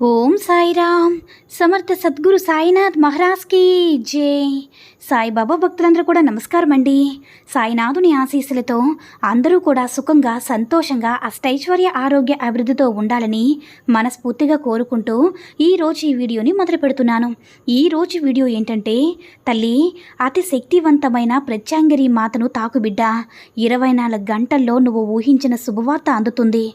ఓం సాయిరామ్. సమర్థ సద్గురు సాయినాథ్ మహారాజ్కి జై. సాయిబాబా భక్తులందరూ కూడా నమస్కారం అండి సాయినాథుని ఆశీస్సులతో అందరూ కూడా సుఖంగా సంతోషంగా అష్టైశ్వర్య ఆరోగ్య అభివృద్ధితో ఉండాలని మనస్ఫూర్తిగా కోరుకుంటూ ఈరోజు ఈ వీడియోని మొదలు పెడుతున్నాను. ఈరోజు వీడియో ఏంటంటే తల్లి అతి శక్తివంతమైన ప్రత్యాంగిరి మాతను తాకుబిడ్డ. ఇరవై నాలుగు గంటల్లో నువ్వు ఊహించిన శుభవార్త అందుతుంది.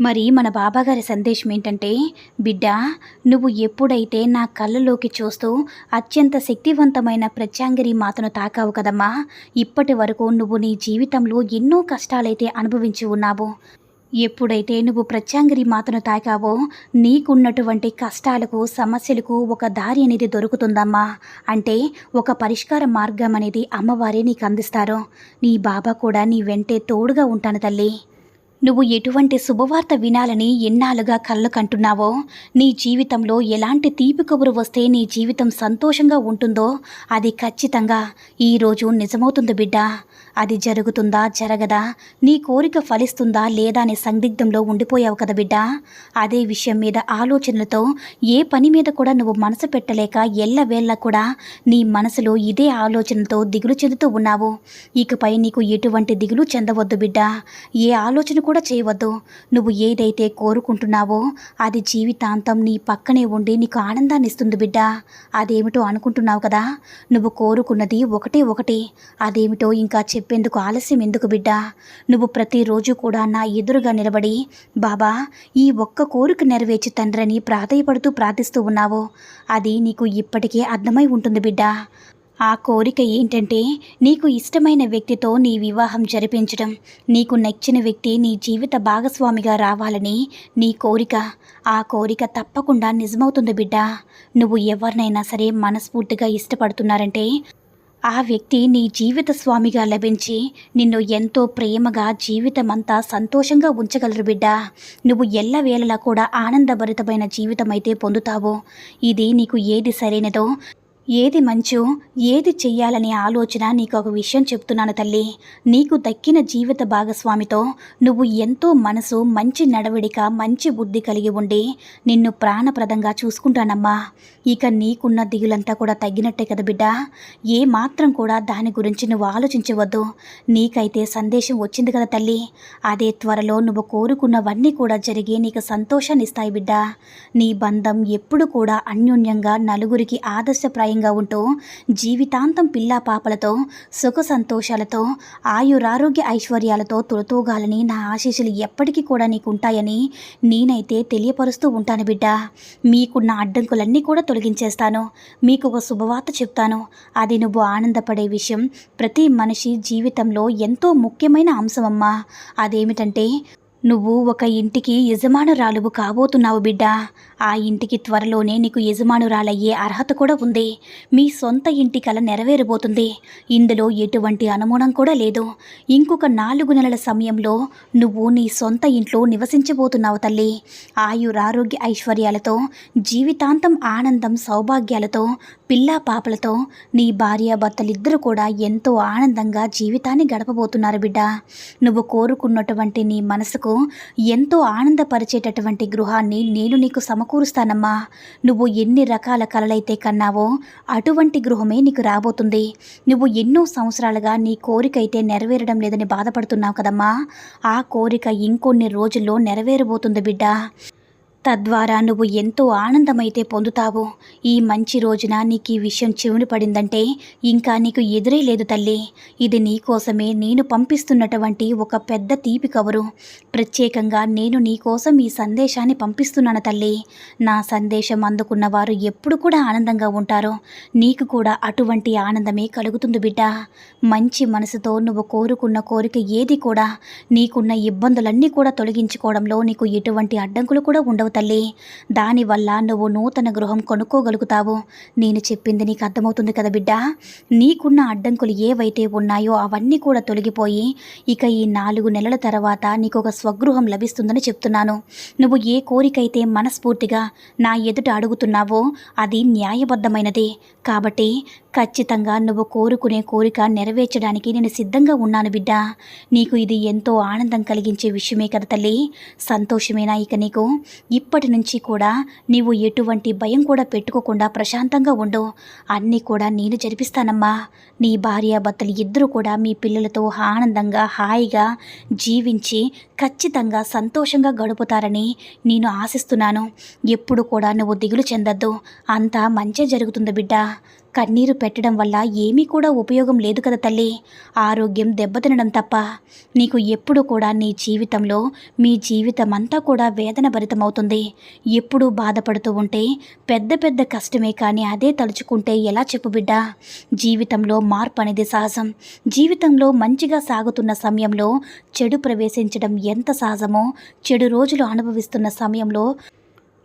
మరి మన బాబాగారి సందేశం ఏంటంటే బిడ్డ నువ్వు ఎప్పుడైతే నా కళ్ళలోకి చూస్తూ అత్యంత శక్తివంతమైన ప్రత్యాంగరి మాతను తాకావు కదమ్మా ఇప్పటి వరకు నువ్వు నీ జీవితంలో ఎన్నో కష్టాలైతే అనుభవించి ఉన్నావు. ఎప్పుడైతే నువ్వు ప్రత్యాంగిరి మాతను తాకావో నీకున్నటువంటి కష్టాలకు సమస్యలకు ఒక దారి అనేది దొరుకుతుందమ్మా. అంటే ఒక పరిష్కార మార్గం అనేది అమ్మవారే నీకు అందిస్తారు. నీ బాబా కూడా నీ వెంటే తోడుగా ఉంటాను తల్లి. నువ్వు ఎటువంటి శుభవార్త వినాలని ఎన్నాళ్ళుగా కళ్ళు కంటున్నావో? నీ జీవితంలో ఎలాంటి తీపి కబురు వస్తే నీ జీవితం సంతోషంగా ఉంటుందో అది ఖచ్చితంగా ఈరోజు నిజమవుతుంది బిడ్డ. అది జరుగుతుందా జరగదా? నీ కోరిక ఫలిస్తుందా లేదా అనే సందిగ్ధంలో ఉండిపోయావు కదా బిడ్డ. అదే విషయం మీద ఆలోచనలతో ఏ పని మీద కూడా నువ్వు మనసు పెట్టలేక ఎల్లవేళ్ళ కూడా నీ మనసులో ఇదే ఆలోచనతో దిగులు చెందుతూ ఉన్నావు. ఇకపై నీకు ఎటువంటి దిగులు చెందవద్దు బిడ్డ. ఏ ఆలోచన కూడా చేయవద్దు. నువ్వు ఏదైతే కోరుకుంటున్నావో అది జీవితాంతం నీ పక్కనే ఉండి నీకు ఆనందాన్ని ఇస్తుంది బిడ్డ. అదేమిటో అనుకుంటున్నావు కదా. నువ్వు కోరుకున్నది ఒకటే ఒకటి. అదేమిటో ఇంకా చెప్పేందుకు ఆలస్యం ఎందుకు బిడ్డ? నువ్వు ప్రతిరోజు కూడా నా ఎదురుగా నిలబడి బాబా ఈ ఒక్క కోరిక నెరవేర్చి తండ్రని ప్రాధాయపడుతూ ప్రార్థిస్తూ ఉన్నావు. అది నీకు ఇప్పటికే అర్థమై ఉంటుంది బిడ్డ. ఆ కోరిక ఏంటంటే నీకు ఇష్టమైన వ్యక్తితో నీ వివాహం జరిపించడం. నీకు నచ్చిన వ్యక్తి నీ జీవిత భాగస్వామిగా రావాలని నీ కోరిక. ఆ కోరిక తప్పకుండా నిజమవుతుంది బిడ్డ. నువ్వు ఎవరినైనా సరే మనస్ఫూర్తిగా ఇష్టపడుతున్నారంటే ఆ వ్యక్తి నీ జీవిత స్వామిగా లభించి నిన్ను ఎంతో ప్రేమగా జీవితమంతా సంతోషంగా ఉంచగలరు బిడ్డ. నువ్వు ఎల్లవేళలా కూడా ఆనందభరితమైన జీవితం అయితే పొందుతావు. ఇది నీకు ఏది సరైనదో ఏది మంచో ఏది చెయ్యాలనే ఆలోచన నీకు ఒక విషయం చెప్తున్నాను తల్లి. నీకు దక్కిన జీవిత భాగస్వామితో నువ్వు ఎంతో మనసు మంచి నడవడిక మంచి బుద్ధి కలిగి ఉండి నిన్ను ప్రాణప్రదంగా చూసుకుంటానమ్మా. ఇక నీకున్న దిగులంతా కూడా తగ్గినట్టే కదా బిడ్డ. ఏ మాత్రం కూడా దాని గురించి నువ్వు ఆలోచించవద్దు. నీకైతే సందేశం వచ్చింది కదా తల్లి. అదే త్వరలో నువ్వు కోరుకున్నవన్నీ కూడా జరిగి నీకు సంతోషాన్ని ఇస్తాయి బిడ్డ. నీ బంధం ఎప్పుడు కూడా అన్యోన్యంగా నలుగురికి ఆదర్శప్రాయం ఆరోగ్యంగా ఉంటూ జీవితాంతం పిల్లా పాపలతో సుఖ సంతోషాలతో ఆయురారోగ్య ఐశ్వర్యాలతో తొలతూగాలని నా ఆశీస్సులు ఎప్పటికీ కూడా నీకు ఉంటాయని నేనైతే తెలియపరుస్తూ ఉంటాను బిడ్డ. మీకున్న అడ్డంకులన్నీ కూడా తొలగించేస్తాను. మీకు ఒక శుభవార్త చెప్తాను. అది నువ్వు ఆనందపడే విషయం ప్రతి మనిషి జీవితంలో ఎంతో ముఖ్యమైన అంశమమ్మా. అదేమిటంటే నువ్వు ఒక ఇంటికి యజమానురాలువు కాబోతున్నావు బిడ్డ. ఆ ఇంటికి త్వరలోనే నీకు యజమానురాలయ్యే అర్హత కూడా ఉంది. మీ సొంత ఇంటి కల నెరవేరబోతుంది. ఇందులో ఎటువంటి అనుమానం కూడా లేదు. ఇంకొక నాలుగు నెలల సమయంలో నువ్వు నీ సొంత ఇంట్లో నివసించబోతున్నావు తల్లి. ఆయురారోగ్య ఐశ్వర్యాలతో జీవితాంతం ఆనందం సౌభాగ్యాలతో పిల్లా పాపలతో నీ భార్యాభర్తలిద్దరూ కూడా ఎంతో ఆనందంగా జీవితాన్ని గడపబోతున్నారు బిడ్డ. నువ్వు కోరుకున్నటువంటి నీ మనసుకు ఎంతో ఆనందపరిచేటటువంటి గృహాన్ని నేను నీకు సమకూరుస్తానమ్మా. నువ్వు ఎన్ని రకాల కలలైతే కన్నావో అటువంటి గృహమే నీకు రాబోతుంది. నువ్వు ఎన్నో సంవత్సరాలుగా నీ కోరిక అయితే నెరవేరడం లేదని బాధపడుతున్నావు కదమ్మా. ఆ కోరిక ఇంకొన్ని రోజుల్లో నెరవేరబోతుంది బిడ్డ. తద్వారా నువ్వు ఎంతో ఆనందమైతే పొందుతావు. ఈ మంచి రోజున నీకు ఈ విషయం చెవులు పడిందంటే ఇంకా నీకు ఎదురే లేదు తల్లి. ఇది నీకోసమే నేను పంపిస్తున్నటువంటి ఒక పెద్ద తీపి కవరు ప్రత్యేకంగా నేను నీకోసం ఈ సందేశాన్ని పంపిస్తున్నాను తల్లి. నా సందేశం అందుకున్న వారు ఎప్పుడు కూడా ఆనందంగా ఉంటారు. నీకు కూడా అటువంటి ఆనందమే కలుగుతుంది బిడ్డ. మంచి మనసుతో నువ్వు కోరుకున్న కోరిక ఏది కూడా నీకున్న ఇబ్బందులన్నీ కూడా తొలగించుకోవడంలో నీకు ఎటువంటి అడ్డంకులు కూడా ఉండవు తల్లి. దానివల్ల నువ్వు నూతన గృహం కొనుక్కోగలుగుతావు. నేను చెప్పింది నీకు అర్థమవుతుంది కదా బిడ్డ? నీకున్న అడ్డంకులు ఏవైతే ఉన్నాయో అవన్నీ కూడా తొలగిపోయి ఇక ఈ నాలుగు నెలల తర్వాత నీకు ఒక స్వగృహం లభిస్తుందని చెప్తున్నాను. నువ్వు ఏ కోరికైతే మనస్ఫూర్తిగా నా ఎదుట అడుగుతున్నావో అది న్యాయబద్ధమైనది. కాబట్టి ఖచ్చితంగా నువ్వు కోరుకునే కోరిక నెరవేర్చడానికి నేను సిద్ధంగా ఉన్నాను బిడ్డ. నీకు ఇది ఎంతో ఆనందం కలిగించే విషయమే కదా తల్లి. సంతోషమేనా ఇక నీకు? ఇప్పటి నుంచి కూడా నీవు ఎటువంటి భయం కూడా పెట్టుకోకుండా ప్రశాంతంగా ఉండు. అన్నీ కూడా నేను జరిపిస్తానమ్మా. నీ భార్యాభర్తలు ఇద్దరు కూడా మీ పిల్లలతో ఆనందంగా హాయిగా జీవించి ఖచ్చితంగా సంతోషంగా గడుపుతారని నేను ఆశిస్తున్నాను. ఎప్పుడు కూడా నువ్వు దిగులు చెందద్దు. అంతా మంచి జరుగుతుంది బిడ్డ. కన్నీరు పెట్టడం వల్ల ఏమీ కూడా ఉపయోగం లేదు కదా తల్లి. ఆరోగ్యం దెబ్బతినడం తప్ప. నీకు ఎప్పుడు కూడా నీ జీవితంలో మీ జీవితం అంతా కూడా వేదన భరితమవుతుంది. ఎప్పుడూ బాధపడుతూ ఉంటే పెద్ద పెద్ద కష్టమే కానీ అదే తలుచుకుంటే ఎలా చెప్పు బిడ్డ? జీవితంలో మార్పు అనేది సహజం. జీవితంలో మంచిగా సాగుతున్న సమయంలో చెడు ప్రవేశించడం ఎంత సహజమో చెడు రోజులు అనుభవిస్తున్న సమయంలో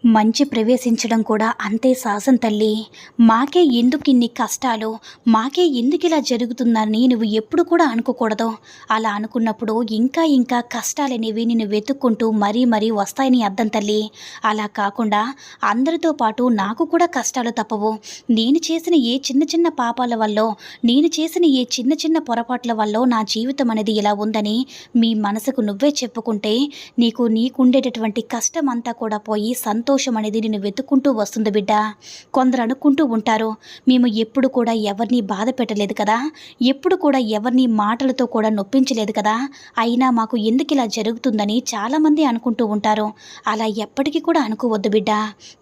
మంచి ప్రవేశించడం కూడా అంతే సాహసం తల్లి. మాకే ఎందుకు ఇన్ని కష్టాలు? మాకే ఎందుకు ఇలా జరుగుతుందని నువ్వు ఎప్పుడు కూడా అనుకోకూడదు. అలా అనుకున్నప్పుడు ఇంకా ఇంకా కష్టాలనేవి నేను వెతుక్కుంటూ మరీ మరీ వస్తాయని అర్థం తల్లి. అలా కాకుండా అందరితో పాటు నాకు కూడా కష్టాలు తప్పవు. నేను చేసిన ఏ చిన్న చిన్న పాపాల వల్ల నేను చేసిన ఏ చిన్న చిన్న పొరపాట్ల వల్ల నా జీవితం అనేది ఇలా ఉందని మీ మనసుకు నువ్వే చెప్పుకుంటే నీకు నీకుండేటటువంటి కష్టం అంతా కూడా పోయి సంతోషం సంతోషం అనేది నేను వెతుక్కుంటూ వస్తుంది బిడ్డ. కొందరు అనుకుంటూ ఉంటారు మేము ఎప్పుడు కూడా ఎవరిని బాధ పెట్టలేదు కదా? ఎప్పుడు కూడా ఎవరిని మాటలతో కూడా నొప్పించలేదు కదా? అయినా మాకు ఎందుకు ఇలా జరుగుతుందని చాలామంది అనుకుంటూ ఉంటారు. అలా ఎప్పటికీ కూడా అనుకోవద్దు బిడ్డ.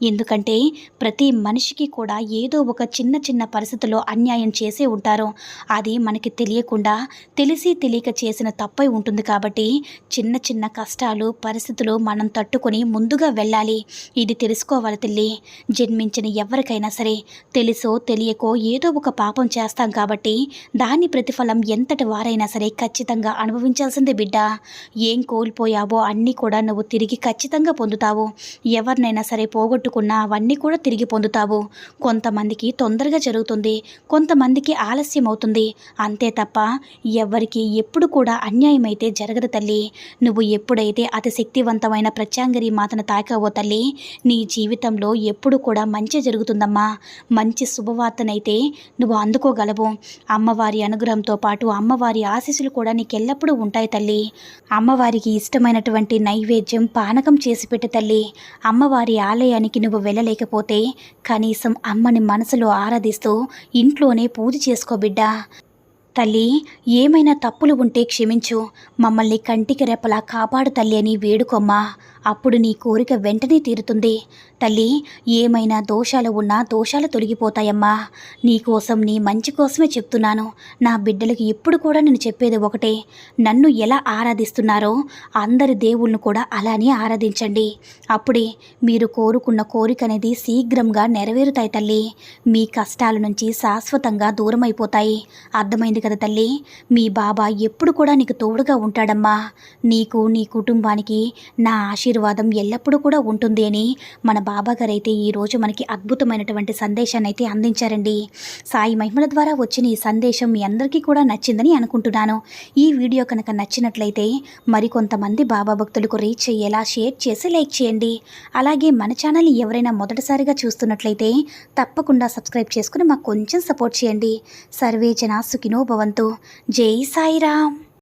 ఎందుకంటే ప్రతి మనిషికి కూడా ఏదో ఒక చిన్న చిన్న పరిస్థితుల్లో అన్యాయం చేసే ఉంటారు. అది మనకి తెలియకుండా తెలిసి తెలియక చేసిన తప్పై ఉంటుంది కాబట్టి చిన్న చిన్న కష్టాలు పరిస్థితులు మనం తట్టుకొని ముందుగా వెళ్ళాలి. ఇది తెలుసుకోవాలి తల్లి. జన్మించిన ఎవరికైనా సరే తెలుసో తెలియకో ఏదో ఒక పాపం చేస్తాం కాబట్టి దాని ప్రతిఫలం ఎంతటి వారైనా సరే ఖచ్చితంగా అనుభవించాల్సిందే బిడ్డ. ఏం కోల్పోయావో అన్నీ కూడా నువ్వు తిరిగి ఖచ్చితంగా పొందుతావు. ఎవరినైనా సరే పోగొట్టుకున్నా అవన్నీ కూడా తిరిగి పొందుతావు. కొంతమందికి తొందరగా జరుగుతుంది కొంతమందికి ఆలస్యం అవుతుంది. అంతే తప్ప ఎవరికి ఎప్పుడు కూడా అన్యాయం అయితే జరగదు తల్లి. నువ్వు ఎప్పుడైతే అతి శక్తివంతమైన ప్రత్యాంగరి మాతను తాకావో తల్లి నీ జీవితంలో ఎప్పుడు కూడా మంచి జరుగుతుందమ్మా. మంచి శుభవార్తనైతే నువ్వు అందుకోగలవు. అమ్మవారి అనుగ్రహంతో పాటు అమ్మవారి ఆశీస్సులు కూడా నీకు ఎల్లప్పుడూ ఉంటాయి తల్లి. అమ్మవారికి ఇష్టమైనటువంటి నైవేద్యం పానకం చేసి పెట్టు తల్లి. అమ్మవారి ఆలయానికి నువ్వు వెళ్ళలేకపోతే కనీసం అమ్మని మనసులో ఆరాధిస్తూ ఇంట్లోనే పూజ చేసుకో బిడ్డా. తల్లి ఏమైనా తప్పులు ఉంటే క్షమించు. మమ్మల్ని కంటికి రెపలా కాపాడు తల్లి అని వేడుకోమ్మా. అప్పుడు నీ కోరిక వెంటనే తీరుతుంది. తల్లి ఏమైనా దోషాలు ఉన్నా దోషాలు తొలగిపోతాయమ్మా. నీకోసం నీ మంచి కోసమే చెప్తున్నాను. నా బిడ్డలకి ఎప్పుడు కూడా నేను చెప్పేది ఒకటే. నన్ను ఎలా ఆరాధిస్తున్నారో అందరి దేవుళ్ళను కూడా అలానే ఆరాధించండి. అప్పుడే మీరు కోరుకున్న కోరిక అనేది శీఘ్రంగా నెరవేరుతాయి తల్లి. మీ కష్టాల నుంచి శాశ్వతంగా దూరం అయిపోతాయి అర్థమైంది కదా తల్లి. మీ బాబా ఎప్పుడు కూడా నీకు తోడుగా ఉంటాడమ్మా. నీకు నీ కుటుంబానికి నా ఆశీర్వాదం ఎల్లప్పుడూ కూడా ఉంటుంది అని మన బాబా గారు అయితే ఈరోజు మనకి అద్భుతమైనటువంటి సందేశాన్ని అయితే అందించారండి. సాయి మహిమల ద్వారా వచ్చిన ఈ సందేశం మీ అందరికీ కూడా నచ్చిందని అనుకుంటున్నాను. ఈ వీడియో కనుక నచ్చినట్లయితే మరికొంతమంది బాబా భక్తులకు రీచ్ అయ్యేలా షేర్ చేసి లైక్ చేయండి. అలాగే మన ఛానల్ని ఎవరైనా మొదటిసారిగా చూస్తున్నట్లయితే తప్పకుండా సబ్స్క్రైబ్ చేసుకుని మాకు కొంచెం సపోర్ట్ చేయండి. సర్వే జనా సుఖినో భవంతు. జై సాయిరామ్.